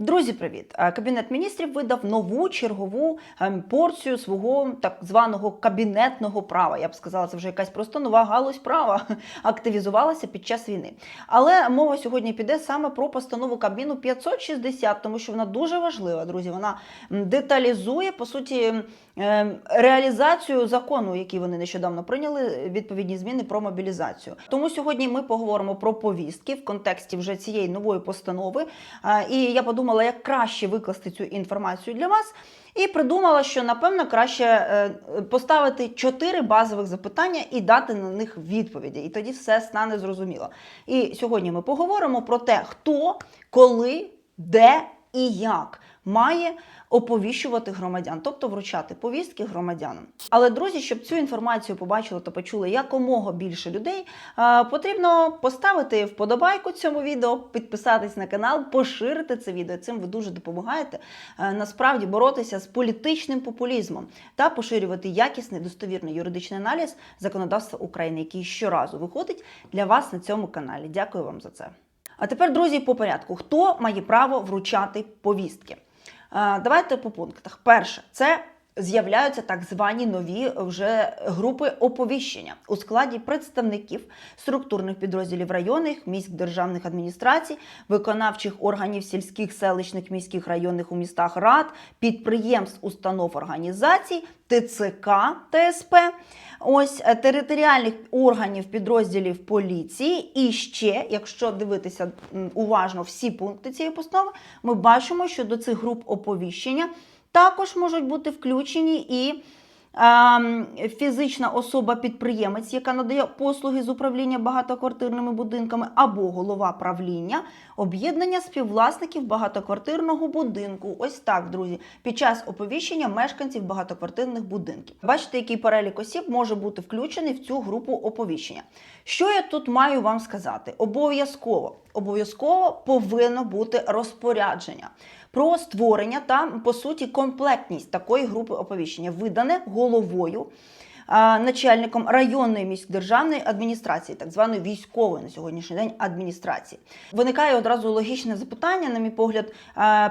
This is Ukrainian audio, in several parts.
Друзі, привіт! Е, Кабінет міністрів видав нову чергову ем, порцію свого так званого кабінетного права. Я б сказала, це вже якась просто нова галузь права активізувалася під час війни. Але мова сьогодні піде саме про постанову Кабміну 560, тому що вона дуже важлива, друзі. Вона деталізує по суті реалізацію закону, який вони нещодавно прийняли, відповідні зміни про мобілізацію. Тому сьогодні ми поговоримо про повістки в контексті вже цієї нової постанови. І я подумала, як краще викласти цю інформацію для вас. І придумала, що напевно краще е, поставити чотири базових запитання і дати на них відповіді. І тоді все стане зрозуміло. І сьогодні ми поговоримо про те, хто, коли, де і як має оповіщувати громадян, тобто вручати повістки громадянам. Але друзі, щоб цю інформацію побачили та почули якомога більше людей, потрібно поставити вподобайку цьому відео, підписатись на канал, поширити це відео. Цим ви дуже допомагаєте насправді боротися з політичним популізмом та поширювати якісний достовірний юридичний аналіз законодавства України, який щоразу виходить для вас на цьому каналі. Дякую вам за це. А тепер, друзі, по порядку, хто має право вручати повістки? Е, Давайте по пунктах. Перше, це з'являються так звані нові вже групи оповіщення у складі представників структурних підрозділів районних, міськ державних адміністрацій, виконавчих органів сільських, селищних, міських районних у містах рад, підприємств, установ організацій, ТЦК ТСП. Ось е, територіальних органів підрозділів поліції, і ще, якщо дивитися уважно всі пункти цієї постанови, ми бачимо, що до цих груп оповіщення також можуть бути включені і ем, фізична особа-підприємець, яка надає послуги з управління багатоквартирними будинками, або голова правління об'єднання співвласників багатоквартирного будинку. Ось так, друзі, під час оповіщення мешканців багатоквартирних будинків. Бачите, який перелік осіб може бути включений в цю групу оповіщення. Що я тут маю вам сказати? Обов'язково, обов'язково повинно бути розпорядження про створення та по суті комплектність такої групи оповіщення, видане головою. Начальником районної міськдержавної адміністрації, так званої військової на сьогоднішній день адміністрації, виникає одразу логічне запитання, на мій погляд,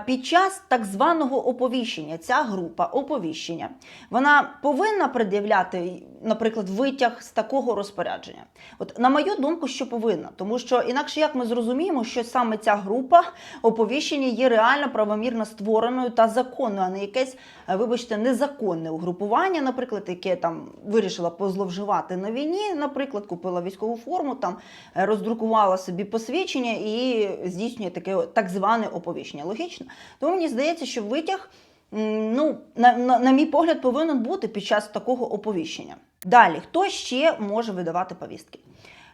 під час так званого оповіщення. Ця група оповіщення вона повинна пред'являти, наприклад, витяг з такого розпорядження. От на мою думку, що повинна, тому що інакше як ми зрозуміємо, що саме ця група оповіщення є реально правомірно створеною та законною, а не якесь, вибачте, незаконне угрупування, наприклад, яке там вирішила позловживати на війні, наприклад, купила військову форму, там е, роздрукувала собі посвідчення і здійснює таке так зване оповіщення. Логічно? Тому мені здається, що витяг. Ну, на, на, на мій погляд, повинен бути під час такого оповіщення. Далі, хто ще може видавати повістки?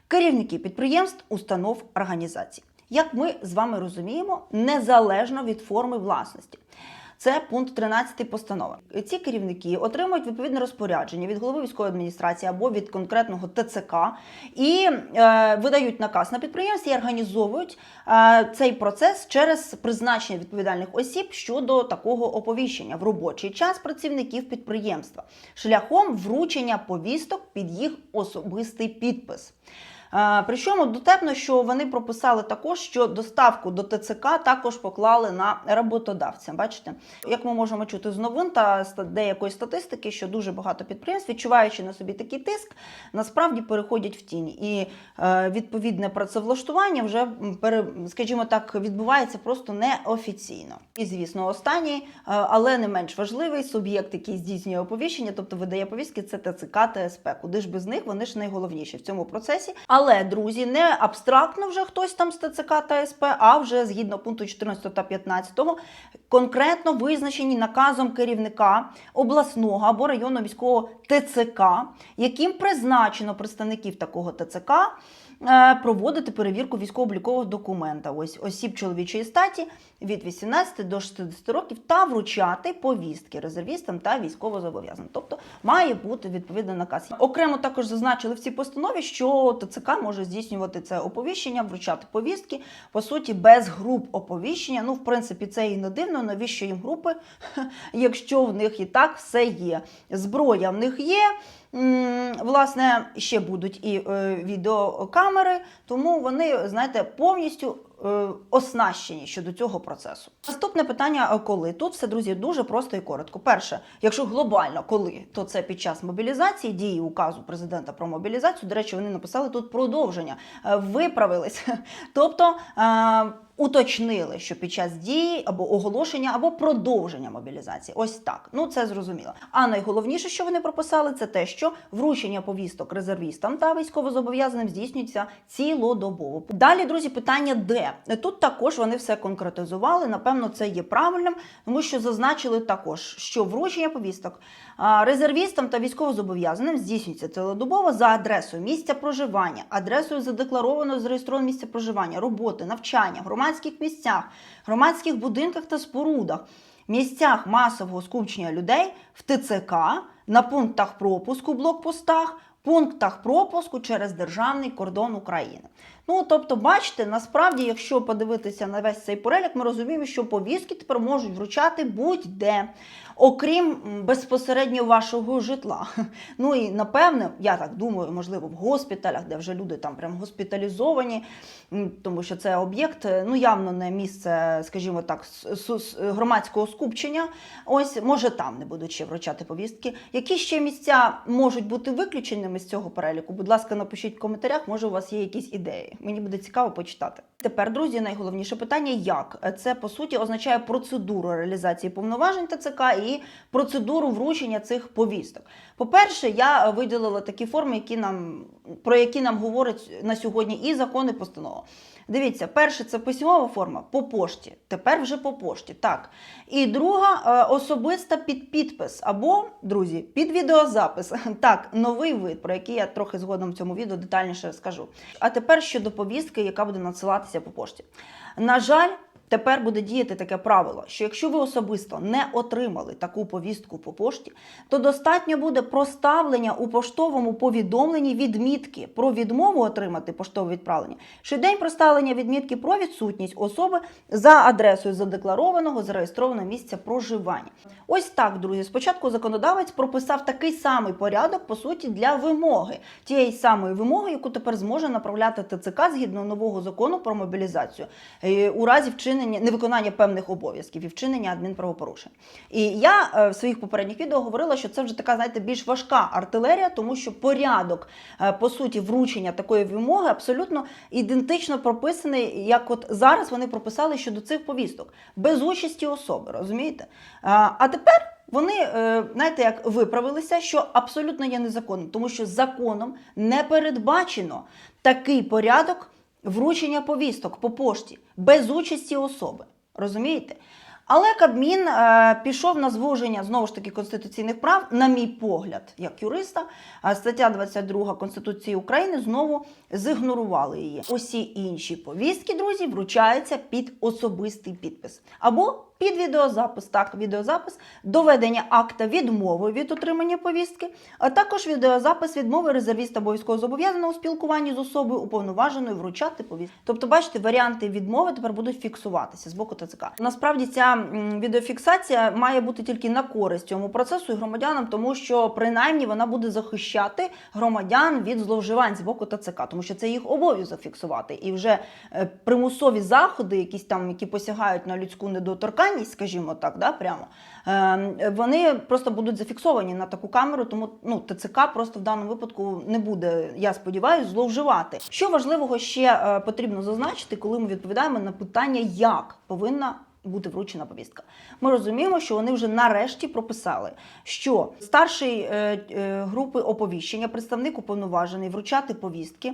Керівники підприємств, установ, організацій. Як ми з вами розуміємо, незалежно від форми власності. Це пункт 13 постанови. Ці керівники отримують відповідне розпорядження від голови військової адміністрації або від конкретного ТЦК і е, видають наказ на підприємстві і організовують е, цей процес через призначення відповідальних осіб щодо такого оповіщення в робочий час працівників підприємства шляхом вручення повісток під їх особистий підпис. Причому дотепно, що вони прописали також, що доставку до ТЦК також поклали на роботодавця. Бачите, як ми можемо чути з новин та деякої статистики, що дуже багато підприємств, відчуваючи на собі такий тиск, насправді переходять в тінь. І е, відповідне працевлаштування вже скажімо так, відбувається просто неофіційно. І звісно, останній, е, але не менш важливий суб'єкт, який здійснює оповіщення, тобто видає повістки, це ТЦК ТСП. Куди ж без них вони ж найголовніші в цьому процесі. Але друзі, не абстрактно вже хтось там з ТЦК та СП, а вже згідно пункту 14 та 15 конкретно визначені наказом керівника обласного або районного військового ТЦК, яким призначено представників такого ТЦК. Е, Проводити перевірку військово-облікового документа ось осіб чоловічої статі від 18 до 60 років та вручати повістки резервістам та військовозобов'язаним. Тобто має бути відповідний наказ. Окремо також зазначили в цій постанові, що ТЦК може здійснювати це оповіщення, вручати повістки по суті без груп оповіщення. Ну, в принципі, це і не дивно. Навіщо їм групи, якщо в них і так все є. Зброя в них є. Власне, ще будуть і е, відеокамери, тому вони, знаєте, повністю е, оснащені щодо цього процесу. Наступне питання: е, коли тут все друзі дуже просто і коротко. Перше, якщо глобально коли, то це під час мобілізації дії указу президента про мобілізацію. До речі, вони написали тут продовження, виправились. Тобто. Уточнили, що під час дії або оголошення, або продовження мобілізації. Ось так. Ну це зрозуміло. А найголовніше, що вони прописали, це те, що вручення повісток резервістам та військовозобов'язаним здійснюється цілодобово. Далі, друзі, питання де тут також вони все конкретизували. Напевно, це є правильним, тому що зазначили також, що вручення повісток резервістам та військовозобов'язаним здійснюється цілодобово за адресою місця проживання, адресою задекларованого зареєстрованого місця проживання, роботи, навчання, громадських місцях, громадських будинках та спорудах, місцях масового скупчення людей в ТЦК, на пунктах пропуску, блокпостах, пунктах пропуску через державний кордон України. Ну тобто, бачите, насправді, якщо подивитися на весь цей перелік, ми розуміємо, що повістки тепер можуть вручати будь-де, окрім безпосередньо вашого житла. Ну і напевне, я так думаю, можливо, в госпіталях, де вже люди там прям госпіталізовані, тому що це об'єкт, е, ну явно не місце, скажімо так, громадського скупчення. Ось може там не будуть ще вручати повістки. Які ще місця можуть бути виключеними з цього переліку? Будь ласка, напишіть в коментарях, може у вас є якісь ідеї. Мені буде цікаво почитати. Тепер, друзі, найголовніше питання: як це по суті означає процедуру реалізації повноважень ТЦК і процедуру вручення цих повісток. По-перше, я виділила такі форми, які нам про які нам говорить на сьогодні і закон, і постанова. Дивіться, перше це письмова форма по пошті. Тепер вже по пошті. Так. І друга е, особиста під підпис або, друзі, під відеозапис. Так, новий вид, про який я трохи згодом в цьому відео детальніше скажу. А тепер щодо повістки, яка буде надсилатися по пошті. На жаль. Тепер буде діяти таке правило, що якщо ви особисто не отримали таку повістку по пошті, то достатньо буде проставлення у поштовому повідомленні відмітки про відмову отримати поштове відправлення, чи день проставлення відмітки про відсутність особи за адресою задекларованого зареєстрованого місця проживання. Ось так, друзі. Спочатку законодавець прописав такий самий порядок, по суті, для вимоги тієї самої вимоги, яку тепер зможе направляти ТЦК згідно нового закону про мобілізацію е, у разі вчинення невиконання певних обов'язків і вчинення адмінправопорушень. І я е, в своїх попередніх відео говорила, що це вже така, знаєте, більш важка артилерія, тому що порядок е, по суті вручення такої вимоги абсолютно ідентично прописаний, як от зараз вони прописали щодо цих повісток, без участі особи, розумієте? А, а тепер. Вони, е, знаєте, як виправилися, що абсолютно є незаконним, тому що законом не передбачено такий порядок вручення повісток по пошті без участі особи. Розумієте? Але Кабмін е, пішов на звуження знову ж таки конституційних прав, на мій погляд, як юриста. Стаття 22 Конституції України знову зігнорували її. Усі інші повістки, друзі, вручаються під особистий підпис або під відеозапис. Так, відеозапис, доведення акта відмови від отримання повістки, а також відеозапис відмови резервіста або військовозобов'язаного у спілкуванні з особою уповноваженою вручати повістку. Тобто, бачите, варіанти відмови тепер будуть фіксуватися з боку ТЦК. Насправді ця відеофіксація має бути тільки на користь цьому процесу і громадянам, тому що принаймні вона буде захищати громадян від зловживань з боку ТЦК, тому що це їх обов'язок фіксувати. І вже е, примусові заходи, якісь там, які посягають на людську недоторканність, скажімо так, да, прямо е, вони просто будуть зафіксовані на таку камеру, тому ну ТЦК просто в даному випадку не буде, я сподіваюся, зловживати. Що важливого ще е, потрібно зазначити, коли ми відповідаємо на питання, як повинна бути вручена повістка. Ми розуміємо, що вони вже нарешті прописали, що старший е, е, групи оповіщення, представник уповноважений вручати повістки,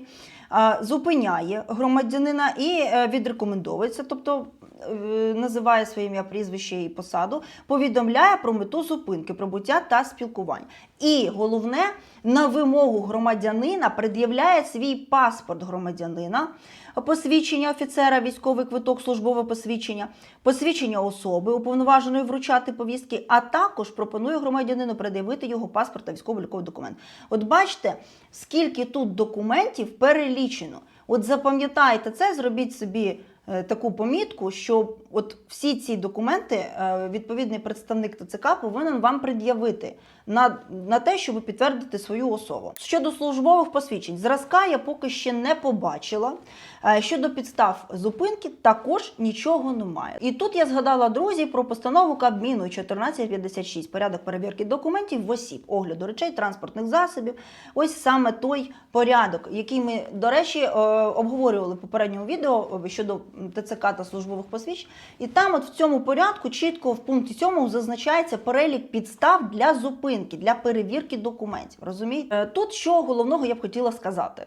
зупиняє громадянина і е, відрекомендовується, тобто е, називає своє ім'я, прізвище і посаду, повідомляє про мету зупинки, пробуття та спілкування. І головне, на вимогу громадянина пред'являє свій паспорт громадянина, посвідчення офіцера, військовий квиток, службове посвідчення, посвідчення особи, уповноваженої вручати повістки, а також пропонує громадянину пред'явити його паспорт та військово-ліковий документ. От бачите, скільки тут документів перелічено. От запам'ятайте це, зробіть собі е, таку помітку, що от всі ці документи е, відповідний представник ТЦК повинен вам пред'явити на, на те, щоб підтвердити свою особу. Щодо службових посвідчень, зразка я поки ще не побачила. Е, Щодо підстав зупинки, також нічого немає. І тут я згадала друзі про постанову Кабміну 1456, порядок перевірки документів в осіб, огляду речей, транспортних засобів. Ось саме той порядок, який ми, до речі, е, обговорювали в попередньому відео е, щодо ТЦК та службових посвідчень. І там, от в цьому порядку, чітко в пункті 7 зазначається перелік підстав для зупинки, для перевірки документів. Розумієте? Тут що головного я б хотіла сказати.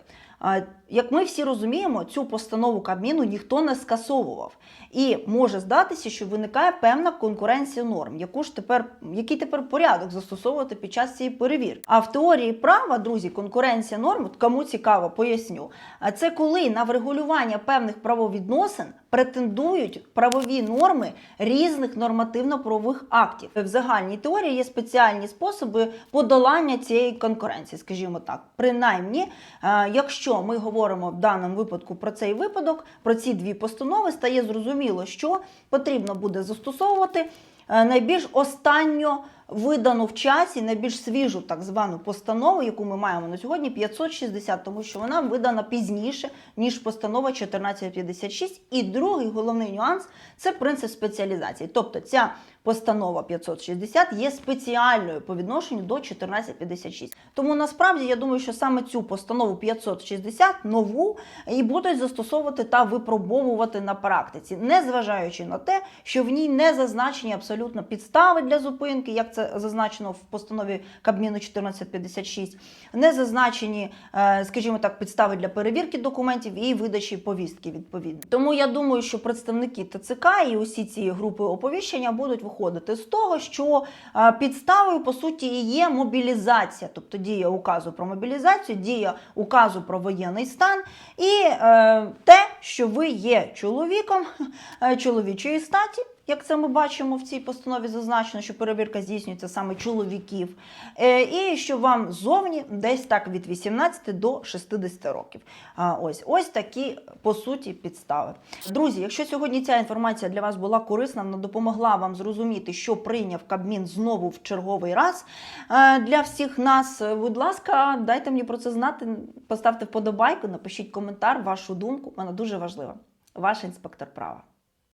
Як ми всі розуміємо, цю постанову Кабміну ніхто не скасовував. І може здатися, що виникає певна конкуренція норм, яку ж тепер, який тепер порядок застосовувати під час цієї перевірки. А в теорії права, друзі, конкуренція норм, кому цікаво, поясню. А це коли на врегулювання певних правовідносин претендують правові норми різних нормативно-правових актів. В загальній теорії є спеціальні способи подолання цієї конкуренції, скажімо так. Принаймні, е, якщо ми говоримо в даному випадку про цей випадок, про ці дві постанови, стає зрозуміло, що потрібно буде застосовувати найбільш останньо видану в часі, найбільш свіжу так звану постанову, яку ми маємо на сьогодні, 560, тому що вона видана пізніше, ніж постанова 1456. І другий головний нюанс це принцип спеціалізації. Тобто ця постанова 560 є спеціальною по відношенню до 1456. Тому насправді я думаю, що саме цю постанову 560 нову і будуть застосовувати та випробовувати на практиці, незважаючи на те, що в ній не зазначені абсолютно підстави для зупинки, як це зазначено в постанові Кабміну 1456, не зазначені, е, скажімо так, підстави для перевірки документів і видачі повістки відповідно. Тому я думаю, що представники ТЦК і усі ці групи оповіщення будуть виходити з того, що е, підставою по суті є мобілізація, тобто дія указу про мобілізацію, дія указу про воєнний стан, і е, те, що ви є чоловіком е, чоловічої статі. Як це ми бачимо в цій постанові зазначено, що перевірка здійснюється саме чоловіків, Е, і що вам зовні десь так від 18 до 60 років. Ось ось такі по суті підстави. Друзі, якщо сьогодні ця інформація для вас була корисна, вона допомогла вам зрозуміти, що прийняв Кабмін знову в черговий раз е, для всіх нас. е, Будь ласка, дайте мені про це знати. Поставте вподобайку, напишіть коментар, вашу думку. Вона дуже важлива. Ваш інспектор права.